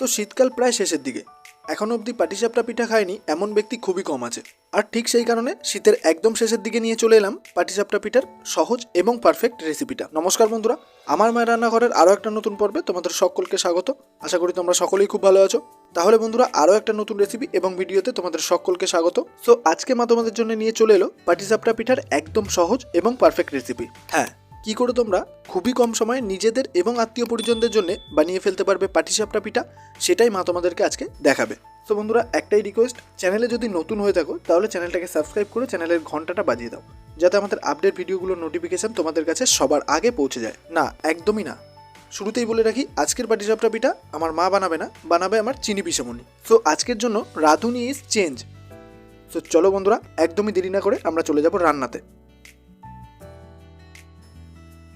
তো শীতকাল প্রায় শেষের দিকে। এখনও অবধি পাটিসাপটা পিঠা খায়নি এমন ব্যক্তি খুবই কম আছে। আর ঠিক সেই কারণে শীতের একদম শেষের দিকে নিয়ে চলে এলাম পাটিসাপটা পিঠার সহজ এবং পারফেক্ট রেসিপিটা নমস্কার বন্ধুরা, আমার মায়ের রান্নাঘরের আরও একটা নতুন পর্বে তোমাদের সকলকে স্বাগত। আশা করি তোমরা সকলেই খুব ভালো আছো। তাহলে বন্ধুরা, আরও একটা নতুন রেসিপি এবং ভিডিওতে তোমাদের সকলকে স্বাগত। সো আজকে মা তোমাদের জন্য নিয়ে চলে এলো পাটিসাপটা পিঠার একদম সহজ এবং পারফেক্ট রেসিপি হ্যাঁ কি করে তোমরা খুবই কম সময়ে নিজেদের এবং আত্মীয় পরিজনদের জন্য বানিয়ে ফেলতে পারবে পাটিসাপটা পিঠা? সেটাই মা তোমাদেরকে আজকে দেখাবে। তো বন্ধুরা, একটাই রিকোয়েস্ট চ্যানেলে যদি নতুন হয়ে থাকো, তাহলে চ্যানেলটাকে সাবস্ক্রাইব করে চ্যানেলের ঘন্টাটা বাজিয়ে দাও, যাতে আমাদের আপডেট ভিডিওগুলোর নোটিফিকেশান তোমাদের কাছে সবার আগে পৌঁছে যায়। না, একদমই না। শুরুতেই বলে রাখি, আজকের পাটিসাপটা পিঠা আমার মা বানাবে না, বানাবে আমার চিনি পিসামণি। সো আজকের জন্য রাঁধুনি ইজ চেঞ্জ সো চলো বন্ধুরা, একদমই দেরি না করে আমরা চলে যাব রান্নাতে।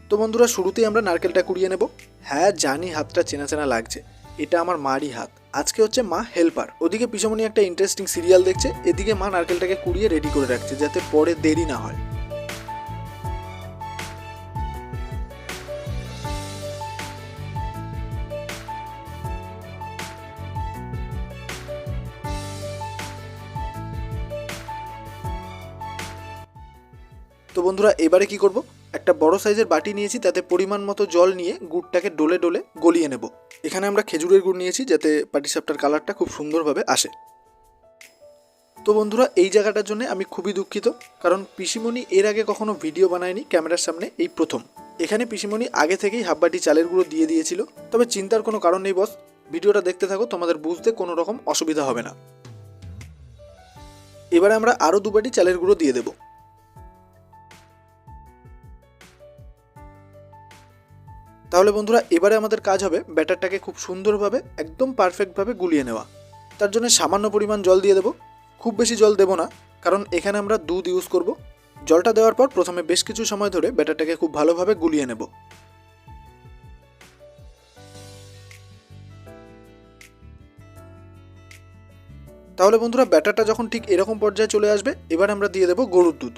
তো বন্ধুরা, শুরুতেই আমরা নারকেলটা কুড়িয়ে নেব। হ্যাঁ জানি হাতটা চেনা চেনা লাগছে। এটা আমার মারই হাত। আজকে হচ্ছে মা হেল্পার। ওদিকে পিছমনি একটা ইন্টারেস্টিং সিরিয়াল দেখছে। এদিকে মা নারকেলটাকে কুড়িয়ে রেডি করে রাখছে, যাতে পরে দেরি না হয়। তো বন্ধুরা, এবারে কি করব? একটা বড় সাইজের বাটি নিয়েছি, তাতে পরিমাণ মতো জল নিয়ে গুড়টাকে ডলে ডলে গলিয়ে নেব। এখানে আমরা খেজুরের গুড় নিয়েছি, যাতে পাটিসাপটার কালারটা খুব সুন্দরভাবে আসে। তো বন্ধুরা, এই জায়গাটার জন্য আমি খুবই দুঃখিত, কারণ পিসিমণি এর আগে কখনো ভিডিও বানায়নি ক্যামেরার সামনে এই প্রথম। এখানে পিসিমণি আগে থেকেই হাফ বাটি চালের গুঁড়ো দিয়ে দিয়েছিল, তবে চিন্তার কোনো কারণ নেই বস, ভিডিওটা দেখতে থাকো, তোমাদের বুঝতে কোনো রকম অসুবিধা হবে না। এবারে আমরা আরও দু বাটি চালের গুঁড়ো দিয়ে দেবো। তাহলে বন্ধুরা, এবারে আমাদের কাজ হবে ব্যাটারটাকে খুব সুন্দরভাবে, একদম পারফেক্টভাবে গুলিয়ে নেওয়া। তার জন্য সামান্য পরিমাণ জল দিয়ে দেবো। খুব বেশি জল দেবো না, কারণ এখানে আমরা দুধ ইউজ করব। জলটা দেওয়ার পর প্রথমে বেশ কিছু সময় ধরে ব্যাটারটাকে খুব ভালোভাবে গুলিয়ে নেব। তাহলে বন্ধুরা, ব্যাটারটা যখন ঠিক এরকম পর্যায়ে চলে আসবে, এবার আমরা দিয়ে দেবো গরুর দুধ।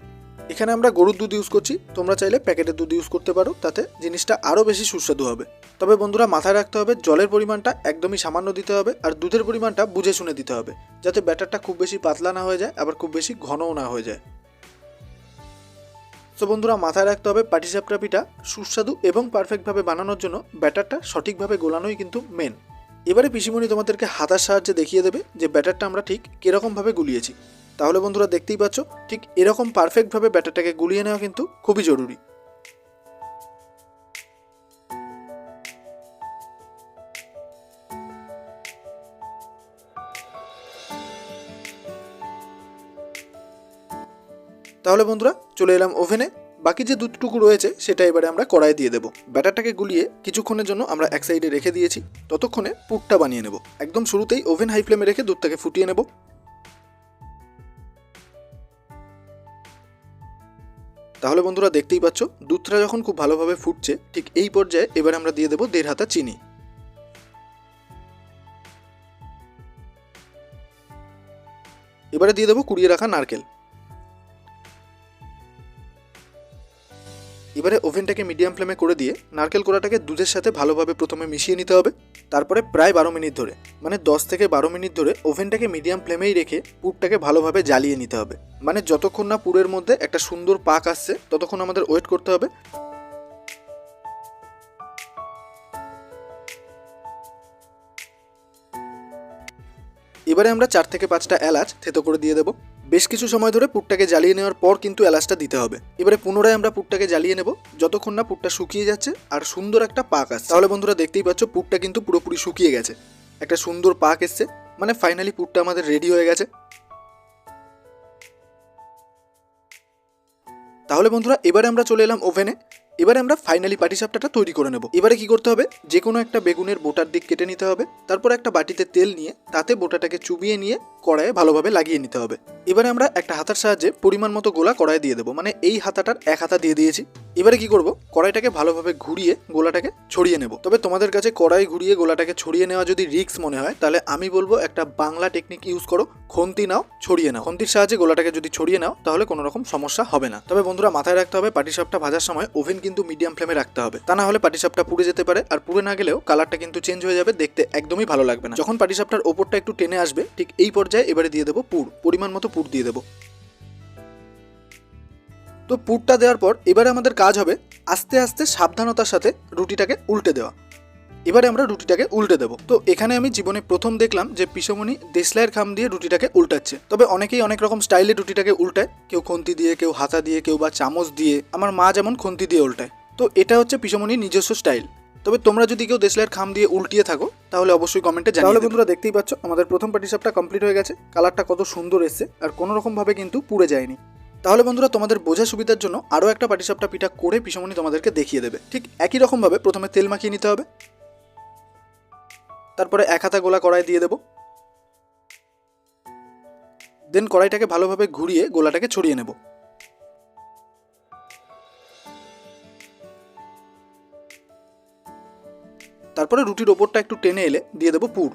এখানে আমরা গরুর দুধ ইউজ করছি। তোমরা চাইলে প্যাকেটের দুধ ইউজ করতে পারো, তাতে জিনিসটা আরও বেশি সুস্বাদু হবে। তবে বন্ধুরা, মাথায় রাখতে হবে, জলের পরিমাণটা একদমই সামান্য দিতে হবে আর দুধের পরিমাণটা বুঝে শুনে দিতে হবে, যাতে ব্যাটারটা খুব বেশি পাতলা না হয়ে যায়, আবার খুব বেশি ঘনও না হয়ে যায়। তো বন্ধুরা, মাথায় রাখতে হবে, পাটিসাপটা পিঠা সুস্বাদু এবং পারফেক্টভাবে বানানোর জন্য ব্যাটারটা সঠিকভাবে গোলানোই কিন্তু মেন এবারে পিসিমণি তোমাদেরকে হাতার সাহায্যে দেখিয়ে দেবে যে ব্যাটারটা আমরা ঠিক কীরকমভাবে গুলিয়েছি। তাহলে বন্ধুরা দেখতেই পাচ্ছ, ঠিক এরকম পারফেক্টভাবে ব্যাটারটাকে গুলিয়ে নেওয়া কিন্তু খুবই জরুরি। তাহলে বন্ধুরা চলে এলাম ওভেনে, বাকি যে দুধটুকু রয়েছে সেটা এবারে আমরা কড়াই দিয়ে দেবো। ব্যাটারটাকে গুলিয়ে কিছুক্ষণের জন্য আমরা এক সাইডে রেখে দিয়েছি, ততক্ষণে পুরটা বানিয়ে নেব। একদম শুরুতেই ওভেন হাই ফ্লেমে রেখে দুধটাকে ফুটিয়ে নেব। তাহলে বন্ধুরা দেখতেই পাচ্ছ, দুধটা যখন খুব ভালোভাবে ফুটছে, ঠিক এই পর্যায়ে এবার আমরা দিয়ে দেবো দেড় হাতা চিনি। এবারে দিয়ে দেবো কুড়িয়ে রাখা নারকেল। এবারে ওভেনটাকে মিডিয়াম ফ্লেমে করে দিয়ে নারকেল কোড়াটাকে দুধের সাথে ভালোভাবে প্রথমে মিশিয়ে নিতে হবে। তারপরে প্রায় বারো মিনিট ধরে মানে দশ থেকে বারো মিনিট ধরে ওভেনটাকে মিডিয়াম ফ্লেমেই রেখে পুরটাকে ভালোভাবে জ্বালিয়ে নিতে হবে। মানে যতক্ষণ না পুরের মধ্যে একটা সুন্দর পাক আসছে, ততক্ষণ আমাদের ওয়েট করতে হবে। এবারে আমরা চার থেকে পাঁচটা এলাচ থেতো করে দিয়ে দেবো। বেশ কিছু সময় ধরে পুরটাকে জ্বালিয়ে নেওয়ার পর কিন্তু এলাচটা দিতে হবে। এবারে পুনরায় আমরা পুরটাকে জ্বালিয়ে নেব। যতক্ষণ না পুরটা শুকিয়ে যাচ্ছে আর সুন্দর একটা পাক আসছে। তাহলে বন্ধুরা দেখতেই পাচ্ছ পুরটা কিন্তু পুরোপুরি শুকিয়ে গেছে। একটা সুন্দর পাক এসছে। মানে ফাইনালি পুরটা আমাদের রেডি হয়ে গেছে। তাহলে বন্ধুরা এবারে আমরা চলে এলাম ওভেনে এবারে আমরা ফাইনালি পাটিসাপটাটা তৈরি করে নেব। এবারে কি করতে হবে? যে কোনো একটা বেগুনের বোটার দিক কেটে নিতে হবে। তারপর একটা বাটিতে তেল নিয়ে তাতে বোটাটাকে চুবিয়ে নিয়ে কড়াইয়ে ভালোভাবে লাগিয়ে নিতে হবে। এবারে আমরা একটা হাতার সাহায্যে পরিমাণ মতো গোলা কড়াই দিয়ে দেবো। মানে এই হাতাটার এক হাতা দিয়ে দিয়েছি। এবারে কি করব? কড়াইটাকে ভালোভাবে ঘুরিয়ে গোলাটাকে ছড়িয়ে নেব। তবে তোমাদের কাছে কড়াই ঘুরিয়ে গোলাটাকে ছড়িয়ে নেওয়া যদি রিক্স মনে হয়, তাহলে আমি বলব একটা বাংলা টেকনিক ইউজ করো। খন্তি নাও, ছড়িয়ে নাও। খন্তির সাহায্যে গোলাটাকে যদি ছড়িয়ে নাও, তাহলে কোনো রকম সমস্যা হবে না। তবে বন্ধুরা, মাথায় রাখতে হবে, পাটিসাপটা ভাজার সময় ওভেন কিন্তু মিডিয়াম ফ্লেমে রাখতে হবে। তা না হলে পাটিসাপটা পুড়ে যেতে পারে। আর পুড়ে না গেলেও কালারটা কিন্তু চেঞ্জ হয়ে যাবে, দেখতে একদমই ভালো লাগবে না। যখন পাটিসাপটার ওপরটা একটু টেনে আসবে, ঠিক এই পর্যায়ে এবারে দিয়ে দেবো পুর। পরিমাণ মতো পুর দিয়ে দেবো। তো পুরটা দেওয়ার পর এবারে আমাদের কাজ হবে আস্তে আস্তে সাবধানতার সাথে রুটিটাকে উল্টে দেওয়া। এবারে আমরা রুটিটাকে উল্টে দেবো। তো এখানে আমি জীবনে প্রথম দেখলাম যে পিসমণি দেশলাইয়ের খাম দিয়ে রুটিটাকে উল্টাচ্ছে। তবে অনেকেই অনেক রকম স্টাইলে রুটিটাকে উল্টায়। কেউ খন্তি দিয়ে কেউ হাতা দিয়ে কেউ বা চামচ দিয়ে। আমার মা যেমন খন্তি দিয়ে উল্টায়। তো এটা হচ্ছে পিসমণির নিজস্ব স্টাইল। তবে তোমরা যদি কেউ দেশলাইয়ের খাম দিয়ে উল্টিয়ে থাকো তাহলে অবশ্যই কমেন্টে জানিয়ে তাহলে বন্ধুরা দেখতেই পাচ্ছ আমাদের প্রথম পাটিসাপটা কমপ্লিট হয়ে গেছে। কালারটা কত সুন্দর এসছে আর কোনো রকমভাবে কিন্তু পুড়ে যায়নি। তাহলে বন্ধুরা তোমাদের বোঝা সুবিধার জন্য আরও একটা পাটিসাপটা পিঠা করে পিসমণি তোমাদেরকে দেখিয়ে দেবে। ঠিক একই রকমভাবে প্রথমে তেল মাখিয়ে নিতে হবে। তারপরে এক হাতা গোলা কড়াই দিয়ে দেবো। দেন কড়াইটাকে ভালোভাবে ঘুরিয়ে গোলাটাকে ছড়িয়ে নেব। তারপরে রুটির ওপরটা একটু টেনে এলে দিয়ে দেবো পুর।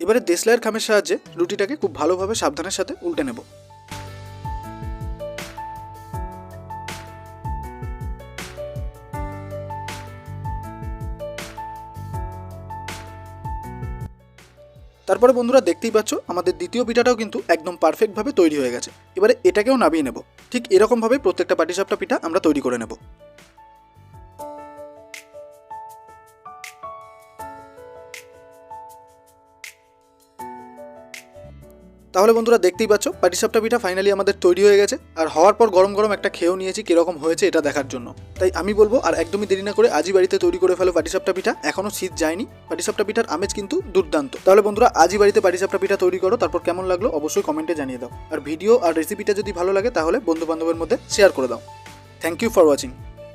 এবারে দেশলাইয়ের খামের সাহায্যে রুটিটাকে খুব ভালোভাবে সাবধানের সাথে উল্টে নেব। তারপরে বন্ধুরা দেখতেই পাচ্ছ, আমাদের দ্বিতীয় পিঠাটাও কিন্তু একদম পারফেক্টভাবে তৈরি হয়ে গেছে। এবারে এটাকেও নামিয়ে নেব। ঠিক এরকমভাবে প্রত্যেকটা পাটিসাপটা পিঠা আমরা তৈরি করে নেব। তাহলে বন্ধুরা দেখতেই পাচ্ছ পাটিসাপটা পিঠা ফাইনালি আমাদের তৈরি হয়ে গেছে। আর হওয়ার পর গরম গরম একটা খেয়েও নিয়েছি, কীরকম হয়েছে এটা দেখার জন্য। তাই আমি বলব, আর একদমই দেরি না করে আজই বাড়িতে তৈরি করে ফেলো পাটিসাপটা পিঠা। এখনও শীত যায়নি পাটিসাপটা পিঠার আমেজ কিন্তু দুর্দান্ত। তাহলে বন্ধুরা আজই বাড়িতে পাটিসাপটা পিঠা তৈরি করো, তারপর কেমন লাগল অবশ্যই কমেন্টে জানিয়ে দাও। আর ভিডিও আর রেসিপিটা যদি ভালো লাগে, তাহলে বন্ধু বান্ধবের মধ্যে শেয়ার করে দাও। Thank you for watching